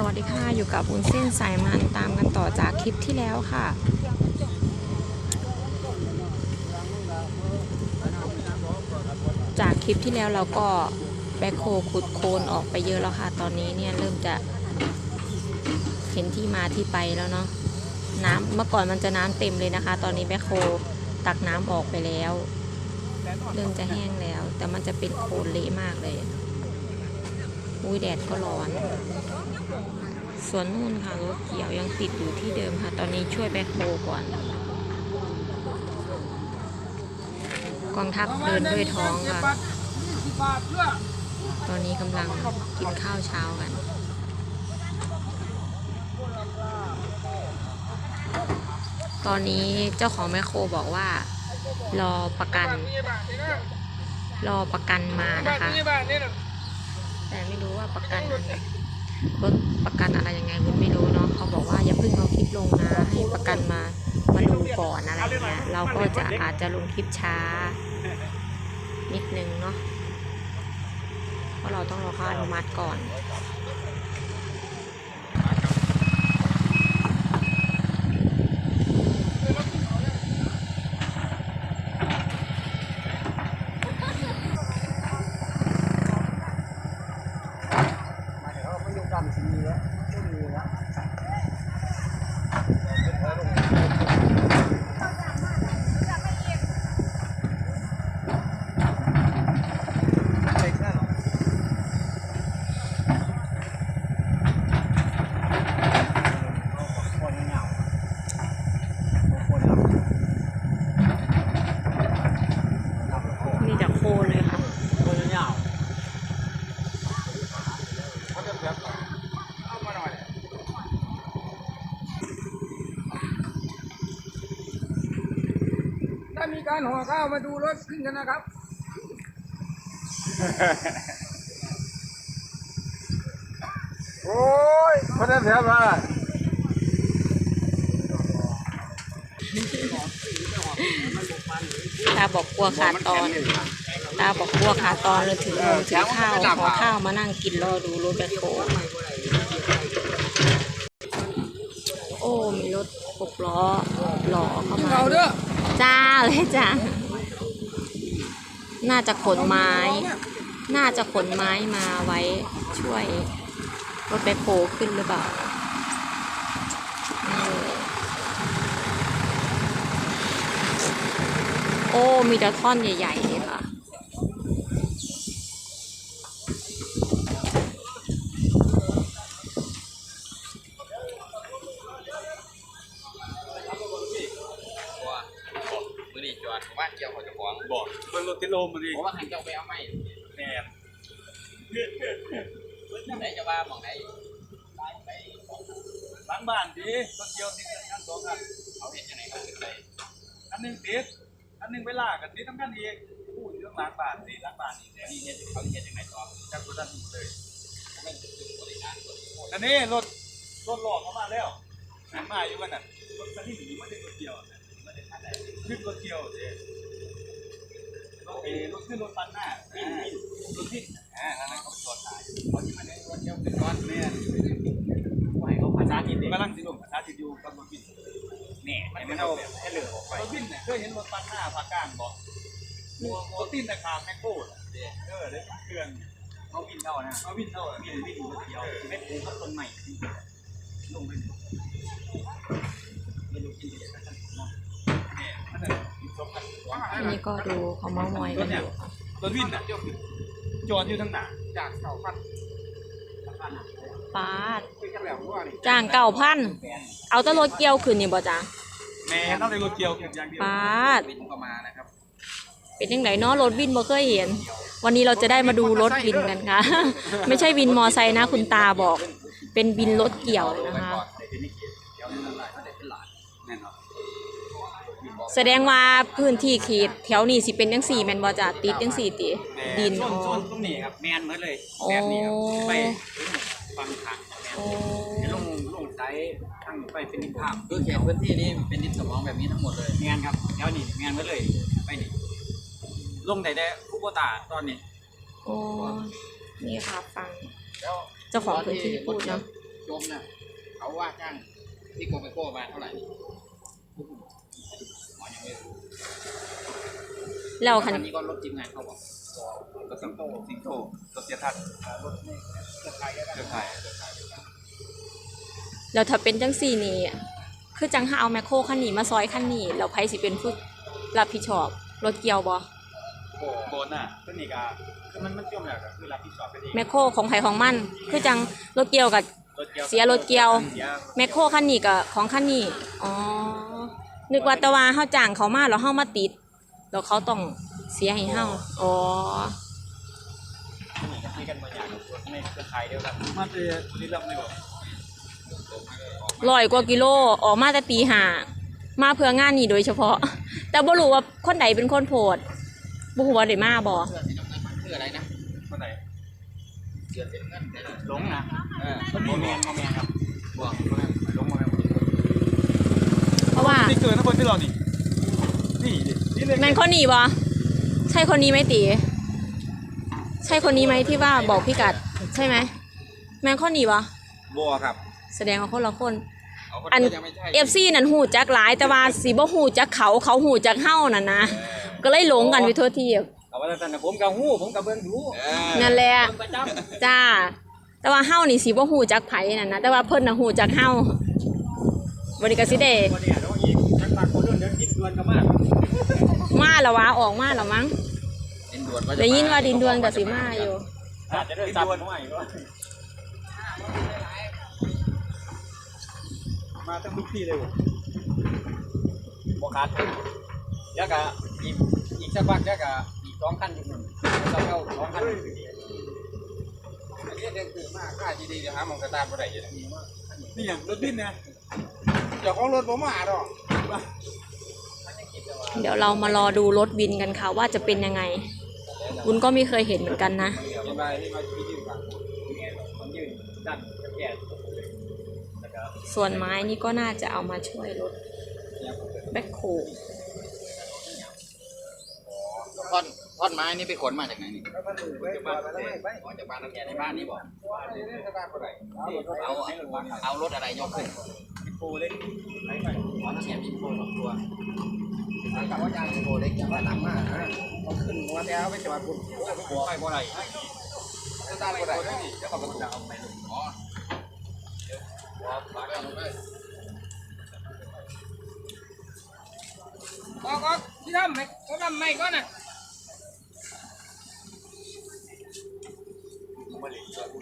สวัสดีค่ะ อยู่กับวุ้นเส้นสายมันตามกันต่อจากคลิปที่แล้วค่ะ จากคลิปที่แล้วเราก็แบคโคขุดโคลนออกไปเยอะแล้วค่ะ ตอนนี้เนี่ยเริ่มจะเห็นที่มาที่ไปแล้วเนาะน้ำเมื่อก่อนมันจะน้ำเต็มเลยนะคะ ตอนนี้แบคโคตักน้ำออกไปแล้ว เริ่มจะแห้งแล้ว แต่มันจะเป็นโคลนเละมากเลย อุ้ยแดดก็ร้อน ส่วนนู่นค่ะรถเกี่ยวยังติดอยู่ที่เดิมค่ะ ตอนนี้ช่วยแบคโฮก่อน กองทัพเดินด้วยท้องค่ะ ตอนนี้กำลังกินข้าวเช้ากันตอนนี้เจ้าของแมคโครบอกว่า รอประกัน รอประกันมานะคะ แต่ไม่รู้ว่าประกันอะไรถประกันอะไรยังไงวุ้นไม่รู้เนาะเขาบอกว่าอย่าเพิ่งเอาคลิปลงนะให้ประกันมามาดูก่อนอะไรเงี้ยเราก็จะอาจจะลงคลิปช้า นิดนึงเนาะเพราะเราต้องรอค่าอนุมัติก่อน ไม่ยกดำสีแล้วไม่มีแล้ว มีแต่โคลนเลยค่ะ ถ้ามีการห่อข้าวมาดูรถขึ้นกันนะครับ โอ้ยพระเจ้าแถมมาตาบอกกลัวขาดตอน ตาบอกกลัวขาดตอนเลยถึงโมงถึงข้าวขอข้าวมานั่งกินรอดูรถแบคโฮโอ้ มีรถหกล้อหล่อเข้ามาเอาเด้อ จ้าเลยจ้าน่าจะขนไม้ น่าจะขนไม้มาไว้ช่วยรถไปโผล่ขึ้นหรือเปล่าโอ้มีแต่ท่อนใหญ่ๆเลยค่ะ เบิ่งรถติดลมมาดิผมว่าหันเจ้าไปเอาไม้แม่นไหนจะว่าหมองไหนไปหล้างบ้านดิรถเกี่ยวติดกันทั้งสองคันเอาเห็นยังไงก็ขึ้นไปอันหนึงติดอันหนึงไปลากกันติดทั้งกันอีกพูดเรื่องหล้างบ้านสิหล้างบ้านนี่นี่เห็นเขาเห็นยังไงต่อจักรทันเลยเขาไม่ถึงบริการคนอันนี้รถรถหลอกเข้ามาแล้วหันมาอยู่กันน่ะรถคันที่หนีไม่ได้รถเกี่ยวน่ะไม่ได้คันไหนขึ้นรถเกี่ยวสิ รถรถขึ้นรถปันหน้าอ่ารถที่อ่าอันนั้นเขาไปจอดขายเขาที่มาในรถเที่ยวเป็นก้อนแม่นไหวเขาภาษาที่เด็กกำลังสิลงภาษาที่อยู่กับรถบินเนี่ยมันไม่เอาแบบให้เหลือออกไปรถบินเนี่ยเคยเห็นรถปันหน้าภาคกลางบ่โมโมตินราคาบแมคโครน่ะเออได้เครื่องเขาบินเท่านะเอาวินเท่าไหร่บินวิ่งรถเดียวไม่ปูเขาต้นใหม่ลงไปไม่รู้กินอะไรกันเนี่ยมันน่ะส องพันสองอันนี้ก็ดูเขาเมามอยกันอยู่ค่ะรถวินน่ะจอดอยู่ทางหน้าจากเสาพันป้าดคุยกันแล้วว่านี่จ้างเก่าพันเอาแตรถเกี่ยวขึ้นนี่บ่จ้าแม่ต้องได้รถเกี่ยวขึ้นอย่างเดียวป้าดบินก็มานะครับเป็นยังไงเนาะรถวินบ่เคยเห็น วันนี้เราจะได้มาดูรถวินกันค่ะ ไม่ใช่วินมอไซค์นะ คุณตาบอก เป็นวินรถเกี่ยวนะคะ แสดงว่าพื้นที่เขตแถวนี้สิเป็นจังสี่แม่นบ่จ้าติดจังสี่ติดินช่วอ๋งอช่วงตรงนี้ครับแมนเหมือนเลยโอ้แบบนี้ครับไปฟังทางแมนโอ้ลงลงไซทางไปเป็นดินทามคือเขตพื้นที่นี้เป็นดินสมองแบบนี้ทั้งหมดเลยแมนครับแถวนี้แมนเหมือนเลยไปนี่ลงได้ได้คูโบตาตอนนี้โอ้นี่ค่ะฟัง แล้วเจ้าของพื้นที่พูดเนาะจมนะเขาว่าจ้างที่โกเปโก้มาเท่าไหร่หมอยังไม่รู้ แล้วคันอันนี้ก็รถทีมงานเขาบอกรถสังโตสิงโตรถเสียทัศน์รถเครือข่ายเครือข่ายแล้วถ้าเป็นจังสี่นี่คือจังหาเอาแมคโครคันนี้มาซอยคันนี้แล้วไผสิเป็นผู้รับผิดชอบรถเกี่ยวบ่โบนน่ะตัวนี้ก็คือมันมันจมแล้วก็คือรับผิดชอบไปเองแมคโครของไผของมัน คือจังรถเกี่ยวกับรถเกียวเสียรถเกี่ยวเสียแมคโครคันนี้กับของคันนี้อ๋อนึกว่าแต่ว่าเฮาจ้างเขามาแล้วเฮามาติด แล้วเขาต้องเสียให้เฮาอ๋อตัวนี้ก็คุยกันบางอย่างกับรถในเครือข่ายเดียวกันมาเจอบุรีรัมย์เลยบอกร้อยกว่ากิโลออกมาแต่ตีห้ามาเพื่องานนี้โดยเฉพาะ แต่บ่รู้ว่าคนใดเป็นคนโพดบ่ฮู้ว่าได้มาบ่เสื้อสีน้ำเงินมันคืออะไรนะคนไหนเสื้อสีน้ำเงินเนี่ยหลงนะเออมันมีโมแมเมนนโมแมนครับบวกหลงมาแล้วเพราะว่านี่เกิดนะคนที่เรานี่ นี่ดินี่เลยแมนคนนี้บ่ใช่คนนี้ไหมตีใช่คนนี้ไหมที่ว่าบอกพี่กัด ใช่ไหมแมนคนนี้บ่บัวครับแสดงว่าคนละคนเอาคนอัน เดียวยังไม่ใช่เอฟซีนั่นหูจักหลายแต่ว่าสีบ่หูจักเขาเขาหูจักเฮานั่นนะก็เลยหลงกันไปทั่วทีบเอาไว้ตั้งแต่ผมกับหูผมกับเบิ้งดูเออนั่นแหละประจำจ้า แต่ว่าเฮานี่สิบ่หูจักไผนั่นนะแต่ว่าเพิ่นน่ะหูจักเฮาบริกาสิเด วันนี้เราอีกจักรบางคนเดินเดินคิดดวนกันมาก มาแล้ววะออกมาแล้วมั้งดินด่วนก็จะได้ยินว่าดินดวนกับสิมาอยู่อาจจะเดินจับดวนมาอีกว่ามาทั้งทุกที่เลยว่ะบอขาดยักษ์อะอีกอีกสักพักยักษ์อะอีกสองคันอยู่นู่นเราเข้าสองคันอยู่ดีอันนี้เรื่องคือมากค่าดีๆเดี๋ยวหาหมองกระตามบ่ได้อยู่นะนี่อย่างรถดิ้นนะเจ้าของรถผมมาดอก เดี๋ยวเรามารอดูรถวินกันค่ะว่าจะเป็นยังไง บุญก็ไม่เคยเห็นเหมือนกันนะเดี๋ยวไปที่มาที่ยืนฟังมันยืนดันแก่แล้วก็ส่วนไม้นี่ก็น่าจะเอามาช่วยรถแบ็คโคท่อนท่อนไม้นี่ไปขนมาจากไหนนี่จากบ้านอ๋อจากบ้านนักแกในบ้านนี่บอกเอาเอารถอะไรยกขึ้นโคเล็กอ๋อนักแกมีโคสองตัว กับว่ายางโคเล็กอย่างว่าหนักมากเอาขึ้นหัวแล้วไปจอดบนหัวไปบ่ไรจะตามบ่ไรจะขับรถเอาไปอ๋อหัวฝากเอาไปก็ก็ที่ทำไหมก็ทำไม่ก็น่ะ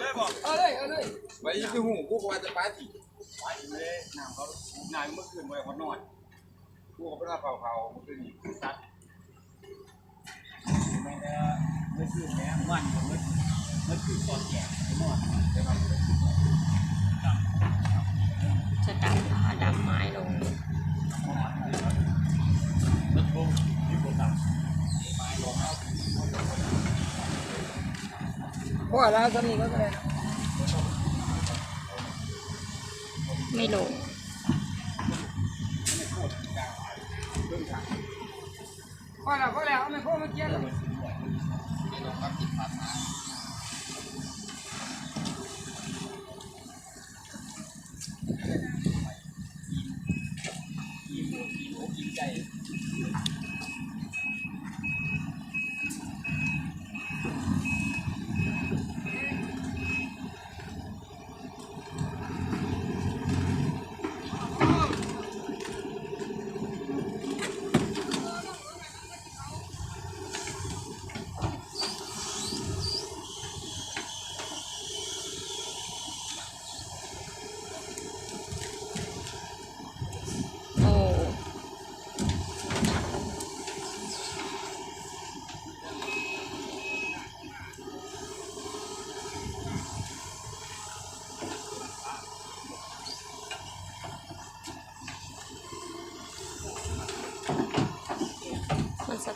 เลยบอกเอเลยเอาเลยไปคือหูกูว่าจะปาสิไปเลยน้ำเขานายเมื่อคืนไว้คนนอน กูก็เพิ่งเผาเผาเมื่อคืนนี้ตัดไม่ได้เมื่อคืนแม่วันเมื่อเมื่อคืนตอนแก่นอนจะดับผ้าดับไม้ลงรถโค้งนี่โค้งต่พ่อแล้วสามีก็เลยไม่ลงพ่อแล้วพอแล้วเอาไม่พ่อมาเกี่ยวเลย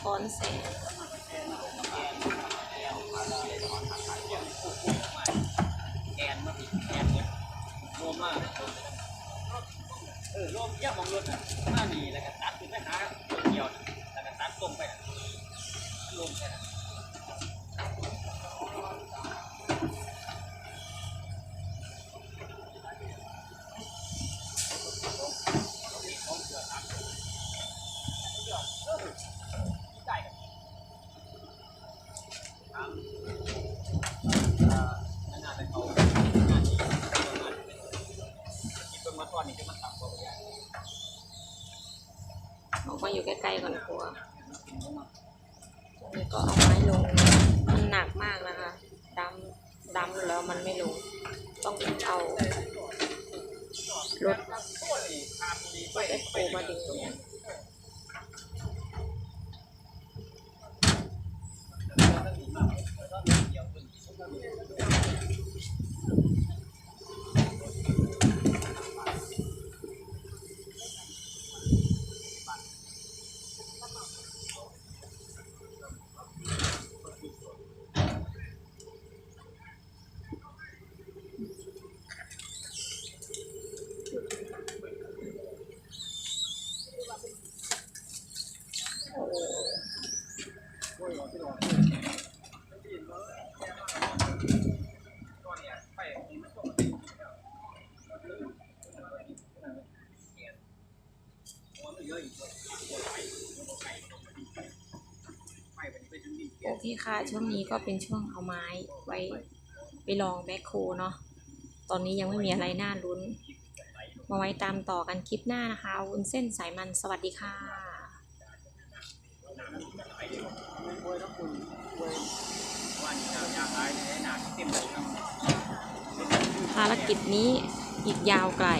โอ้ มั ลๆก่อนกลัวนี่ก็เอาไม้ลง มันหนักมากนะคะดำดำแล้วมันไม่ลง ต้องเอารถรถเอ็กโคมาดึงตรงนี้ ช่วงนี้ก็เป็นช่วงเอาไม้ไว้ไปลองแบคโคเนาะตอนนี้ยังไม่มีอะไรน่าลุ้น มาไว้ตามต่อกันคลิปหน้านะคะวุ้นเส้นสายมันสวัสดีค่ะภารกิจนี้อีกยาวไกล